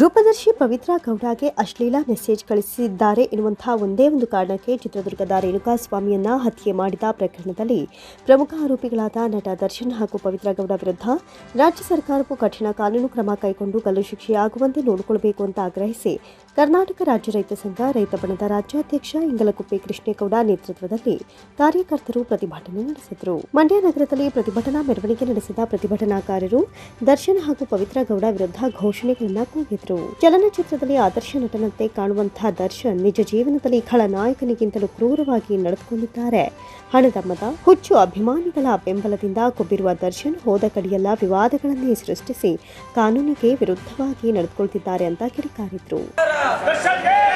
ರೂಪದರ್ಶಿ ಪವಿತ್ರ ಗೌಡಗೆ ಅಶ್ಲೀಲ ಮೆಸೇಜ್ ಕಳಿಸಿದ್ದಾರೆ ಎನ್ನುವಂತಹ ಒಂದೇ ಒಂದು ಕಾರಣಕ್ಕೆ ಚಿತ್ರದುರ್ಗದ ರೇಣುಕಾಸ್ವಾಮಿಯನ್ನ ಹತ್ಯೆ ಮಾಡಿದ ಪ್ರಕರಣದಲ್ಲಿ ಪ್ರಮುಖ ಆರೋಪಿಗಳಾದ ನಟ ದರ್ಶನ್ ಹಾಗೂ ಪವಿತ್ರ ಗೌಡ ವಿರುದ್ಧ ರಾಜ್ಯ ಸರ್ಕಾರವು ಕಠಿಣ ಕಾನೂನು ಕ್ರಮ ಕೈಗೊಂಡು ಗಲ್ಲು ಶಿಕ್ಷೆಯಾಗುವಂತೆ ನೋಡಿಕೊಳ್ಳಬೇಕು ಅಂತ ಆಗ್ರಹಿಸಿ ಕರ್ನಾಟಕ ರಾಜ್ಯ ರೈತ ಸಂಘ, ರೈತ ಬಣದ ರಾಜ್ಯಾಧ್ಯಕ್ಷ ಇಂಗಲಕುಪ್ಪೆ ಕೃಷ್ಣೇಗೌಡ ನೇತೃತ್ವದಲ್ಲಿ ಕಾರ್ಯಕರ್ತರು ಪ್ರತಿಭಟನೆ ನಡೆಸಿದರು. ಮಂಡ್ಯ ನಗರದಲ್ಲಿ ಪ್ರತಿಭಟನಾ ಮೆರವಣಿಗೆ ನಡೆಸಿದ ಪ್ರತಿಭಟನಾಕಾರರು ದರ್ಶನ್ ಹಾಗೂ ಪವಿತ್ರ ಗೌಡ ವಿರುದ್ಧ ಘೋಷಣೆಗಳನ್ನು ಕೂಗಿದ್ರು. ಚಲನಚಿತ್ರದಲ್ಲಿ ಆದರ್ಶ ನಟನಂತೆ ಕಾಣುವಂತಹ ದರ್ಶನ್ ನಿಜ ಜೀವನದಲ್ಲಿ ಖಳನಾಯಕನಿಗಿಂತಲೂ ಕ್ರೂರವಾಗಿ ನಡೆದುಕೊಂಡಿದ್ದಾರೆ. ಹಣದ ಮದ, ಹುಚ್ಚು ಅಭಿಮಾನಿಗಳ ಬೆಂಬಲದಿಂದ ಕೊಬ್ಬಿರುವ ದರ್ಶನ್ ಹೋದ ಕಡೆಯೆಲ್ಲ ವಿವಾದಗಳನ್ನೇ ಸೃಷ್ಟಿಸಿ ಕಾನೂನಿಗೆ ವಿರುದ್ಧವಾಗಿ ನಡೆದುಕೊಳ್ತಿದ್ದಾರೆ ಅಂತ ಕಿಡಿಕಾರಿದ್ರು.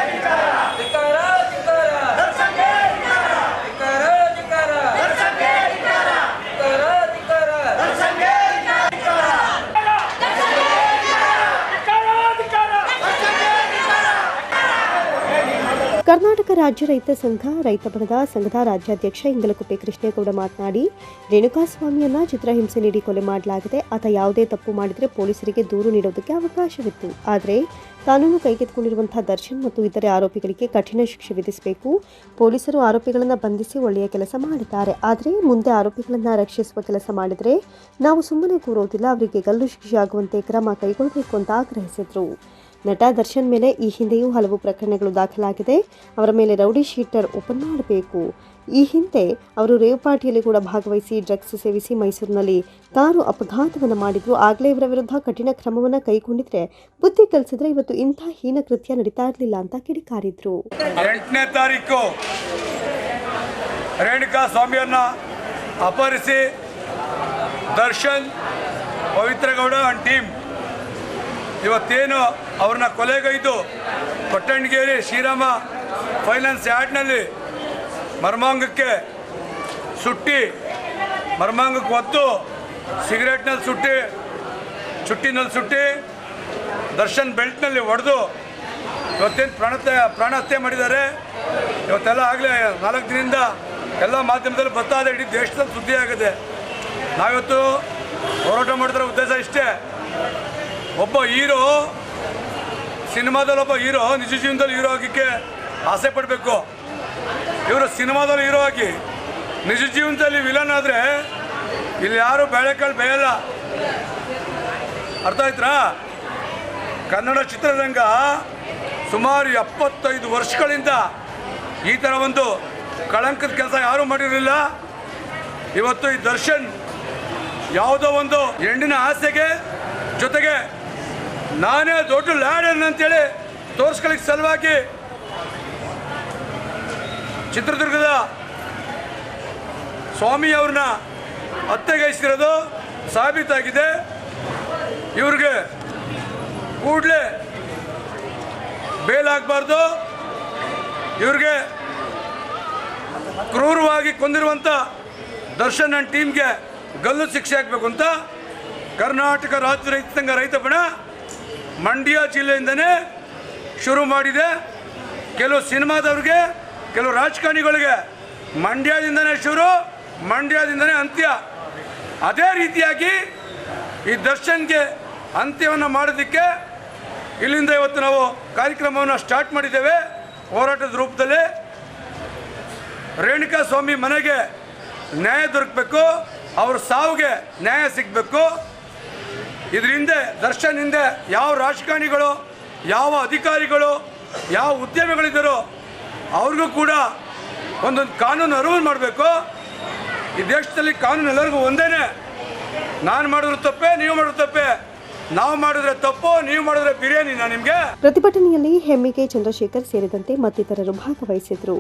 ಕರ್ನಾಟಕ ರಾಜ್ಯ ರೈತ ಸಂಘ, ರೈತ ಬಣದ ಸಂಘದ ರಾಜ್ಯಾಧ್ಯಕ್ಷ ಇಂಗಲಕುಪ್ಪೆ ಕೃಷ್ಣೇಗೌಡ ಮಾತನಾಡಿ, ರೇಣುಕಾಸ್ವಾಮಿಯನ್ನ ಚಿತ್ರಹಿಂಸೆ ನೀಡಿ ಕೊಲೆ ಮಾಡಲಾಗಿದೆ. ಆತ ಯಾವುದೇ ತಪ್ಪು ಮಾಡಿದರೆ ಪೊಲೀಸರಿಗೆ ದೂರು ನೀಡೋದಕ್ಕೆ ಅವಕಾಶವಿತ್ತು. ಆದರೆ ಕಾನೂನು ಕೈಗೆತ್ತಿಕೊಂಡಿರುವಂತಹ ದರ್ಶನ್ ಮತ್ತು ಇತರೆ ಆರೋಪಿಗಳಿಗೆ ಕಠಿಣ ಶಿಕ್ಷೆ ವಿಧಿಸಬೇಕು. ಪೊಲೀಸರು ಆರೋಪಿಗಳನ್ನು ಬಂಧಿಸಿ ಒಳ್ಳೆಯ ಕೆಲಸ ಮಾಡಿದ್ದಾರೆ. ಆದರೆ ಮುಂದೆ ಆರೋಪಿಗಳನ್ನು ರಕ್ಷಿಸುವ ಕೆಲಸ ಮಾಡಿದರೆ ನಾವು ಸುಮ್ಮನೆ ಕೂರೋದಿಲ್ಲ, ಅವರಿಗೆ ಗಲ್ಲು ಶಿಕ್ಷೆ ಆಗುವಂತೆ ಕ್ರಮ ಕೈಗೊಳ್ಳಬೇಕು ಅಂತ ಆಗ್ರಹಿಸಿದರು. ನಟ ದರ್ಶನ್ ಮೇಲೆ ಈ ಹಿಂದೆಯೂ ಹಲವು ಪ್ರಕರಣಗಳು ದಾಖಲಾಗಿದೆ. ಅವರ ಮೇಲೆ ರೌಡಿ ಶೀಟರ್ ಓಪನ್ ಮಾಡಬೇಕು. ಈ ಹಿಂದೆ ಅವರು ರೇವ್ ಪಾರ್ಟಿಯಲ್ಲಿ ಕೂಡ ಭಾಗವಹಿಸಿ ಡ್ರಗ್ಸ್ ಸೇವಿಸಿ ಮೈಸೂರಿನಲ್ಲಿ ಕಾರು ಅಪಘಾತವನ್ನು ಮಾಡಿದ್ರು. ಆಗಲೇ ಇವರ ವಿರುದ್ಧ ಕಠಿಣ ಕ್ರಮವನ್ನು ಕೈಗೊಂಡಿದ್ರೆ ಬುದ್ಧಿ ಕಲಿಸಿದ್ರೆ ಇವತ್ತು ಇಂಥ ಹೀನ ಕೃತ್ಯ ನಡೀತಾ ಇರಲಿಲ್ಲ ಅಂತ ಕಿಡಿಕಾರಿದ್ರು. ಎಂಟನೇ ತಾರೀಕು ರೇಣುಕಾ ಸ್ವಾಮಿಯನ್ನ ಅಪಹರಿಸಿ ದರ್ಶನ್ ಪವಿತ್ರಗೌಡ ಅಂಡ್ ಟೀಮ್ ಇವತ್ತೇನು ಅವ್ರನ್ನ ಕೊಲೆಗೈದು ಕೊಟ್ಟಣಗೇರಿ ಶ್ರೀರಾಮ ಫೈನಾನ್ಸ್ ಯಾರ್ಡ್ನಲ್ಲಿ ಮರ್ಮಾಂಗಕ್ಕೆ ಸುಟ್ಟಿ, ಮರ್ಮಾಂಗಕ್ಕೆ ಒತ್ತು, ಸಿಗರೇಟ್ನಲ್ಲಿ ಸುಟ್ಟಿ, ಚುಟ್ಟಿನಲ್ಲಿ ಸುಟ್ಟಿ, ದರ್ಶನ್ ಬೆಲ್ಟ್ನಲ್ಲಿ ಹೊಡೆದು ಇವತ್ತೇನು ಪ್ರಾಣತ್ಯ ಪ್ರಾಣ ಹತ್ಯೆ ಮಾಡಿದ್ದಾರೆ. ಇವತ್ತೆಲ್ಲ ಆಗಲೇ ನಾಲ್ಕು ದಿನದಿಂದ ಎಲ್ಲ ಮಾಧ್ಯಮದಲ್ಲಿ ಬರ್ತಾ ಇದೆ, ಇಡೀ ದೇಶದಲ್ಲಿ ಸುದ್ದಿ ಆಗಿದೆ ನಾವಿವತ್ತು ಹೋರಾಟ ಮಾಡಿದ್ರೆ ಉದ್ದೇಶ ಇಷ್ಟೇ. ಒಬ್ಬ ಹೀರೋ ಸಿನಿಮಾದಲ್ಲಿ ಒಬ್ಬ ಹೀರೋ, ನಿಜ ಜೀವನದಲ್ಲಿ ಹೀರೋ ಆಗಿಕ್ಕೆ ಆಸೆ ಪಡಬೇಕು. ಇವರು ಸಿನಿಮಾದಲ್ಲಿ ಹೀರೋ ಆಗಿ ನಿಜ ಜೀವನದಲ್ಲಿ ವಿಲನ್ ಆದರೆ ಇಲ್ಲಿ ಯಾರು ಬೇಳೆಕಾಳು ಬೇಯಲ್ಲ ಅರ್ಥ ಆಯ್ತಾ ಕನ್ನಡ ಚಿತ್ರರಂಗ ಸುಮಾರು ಎಪ್ಪತ್ತೈದು ವರ್ಷಗಳಿಂದ ಈ ಥರ ಒಂದು ಕಳಂಕದ ಕೆಲಸ ಯಾರೂ ಮಾಡಿರಲಿಲ್ಲ. ಇವತ್ತು ಈ ದರ್ಶನ್ ಯಾವುದೋ ಒಂದು ಹೆಣ್ಣಿನ ಆಸೆಗೆ ಜೊತೆಗೆ ನಾನೇ ದೊಡ್ಡ ಲ್ಯಾಡನ್ ಅಂತೇಳಿ ತೋರಿಸ್ಕೊಳ್ಳಿಕ್ಕೆ ಸಲುವಾಗಿ ಚಿತ್ರದುರ್ಗದ ಸ್ವಾಮಿ ಅವ್ರನ್ನ ಹತ್ಯೆಗೈಸಿರೋದು ಸಾಬೀತಾಗಿದೆ. ಇವ್ರಿಗೆ ಕೂಡಲೇ ಬೇಲಾಗಬಾರ್ದು. ಇವ್ರಿಗೆ ಕ್ರೂರವಾಗಿ ಕೊಂದಿರುವಂಥ ದರ್ಶನ್ ನನ್ನ ಟೀಮ್ಗೆ ಗಲ್ಲು ಶಿಕ್ಷೆ ಆಗಬೇಕು ಅಂತ ಕರ್ನಾಟಕ ರಾಜ್ಯ ರೈತ ಸಂಘ ರೈತ ಬಣ ಮಂಡ್ಯ ಜಿಲ್ಲೆಯಿಂದನೇ ಶುರು ಮಾಡಿದೆ. ಕೆಲವು ಸಿನಿಮಾದವ್ರಿಗೆ, ಕೆಲವು ರಾಜಕಾರಣಿಗಳಿಗೆ ಮಂಡ್ಯದಿಂದನೇ ಶುರು, ಮಂಡ್ಯದಿಂದನೇ ಅಂತ್ಯ. ಅದೇ ರೀತಿಯಾಗಿ ಈ ದರ್ಶನ್ಗೆ ಅಂತ್ಯವನ್ನು ಮಾಡೋದಕ್ಕೆ ಇಲ್ಲಿಂದ ಇವತ್ತು ನಾವು ಕಾರ್ಯಕ್ರಮವನ್ನು ಸ್ಟಾರ್ಟ್ ಮಾಡಿದ್ದೇವೆ. ಹೋರಾಟದ ರೂಪದಲ್ಲಿ ರೇಣುಕಾ ಸ್ವಾಮಿ ಮನೆಗೆ ನ್ಯಾಯ ದೊರಕಬೇಕು. ಅವ್ರ ಸಾವಿಗೆ ನ್ಯಾಯ ಸಿಗಬೇಕು. ಇದ್ರ ದರ್ಶನಿಂದ ಯಾವ ರಾಜಕಾರಣಿಗಳು, ಯಾವ ಅಧಿಕಾರಿಗಳು, ಯಾವ ಉದ್ಯಮಿಗಳಿದ್ದಾರೋ ಅವ್ರಿಗೂ ಕೂಡ ಒಂದೊಂದು ಕಾನೂನು ಅರಿವು ಮಾಡಬೇಕು. ಈ ದೇಶದಲ್ಲಿ ಕಾನೂನು ಎಲ್ಲರಿಗೂ ಒಂದೇ ನಾನು ಮಾಡಿದ್ರು ತಪ್ಪೇ, ನೀವು ಮಾಡಿದ್ರು ತಪ್ಪೇ. ನಾವು ಮಾಡಿದ್ರೆ ತಪ್ಪು, ನೀವು ಮಾಡಿದ್ರೆ ಬಿರಿಯಾನಿನಾ ನಿಮಗೆ. ಪ್ರತಿಭಟನೆಯಲ್ಲಿ ಹೆಮ್ಮಿಗೆ ಚಂದ್ರಶೇಖರ್ ಸೇರಿದಂತೆ ಮತ್ತಿತರರು ಭಾಗವಹಿಸಿದ್ರು.